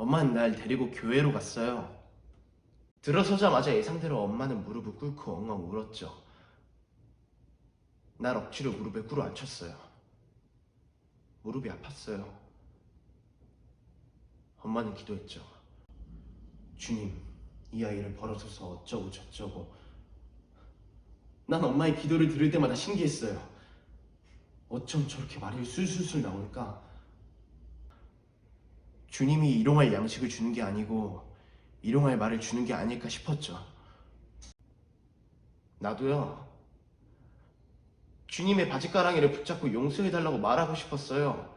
엄마는 날 데리고 교회로 갔어요. 들어서자마자 예상대로 엄마는 무릎을 꿇고 엉엉 울었죠. 날 억지로 무릎에 꿇어 앉혔어요. 무릎이 아팠어요. 엄마는 기도했죠. 주님, 이 아이를 벌어서서 어쩌고 저쩌고. 난 엄마의 기도를 들을 때마다 신기했어요. 어쩜 저렇게 말이 술술술 나올까? 주님이 일용할 양식을 주는 게 아니고 일용할 말을 주는 게 아닐까 싶었죠. 나도요. 주님의 바지가랑이를 붙잡고 용서해달라고 말하고 싶었어요.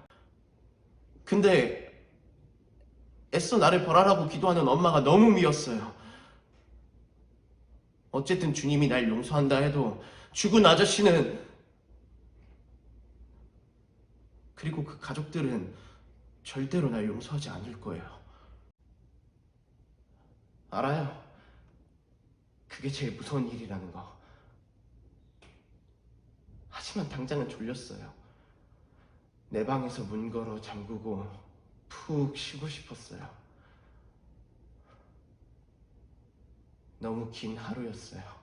근데 애써 나를 벌하라고 기도하는 엄마가 너무 미웠어요. 어쨌든 주님이 날 용서한다 해도 죽은 아저씨는 그리고 그 가족들은 절대로 날 용서하지 않을 거예요. 알아요. 그게 제일 무서운 일이라는 거. 하지만 당장은 졸렸어요. 내 방에서 문 걸어 잠그고 푹 쉬고 싶었어요. 너무 긴 하루였어요.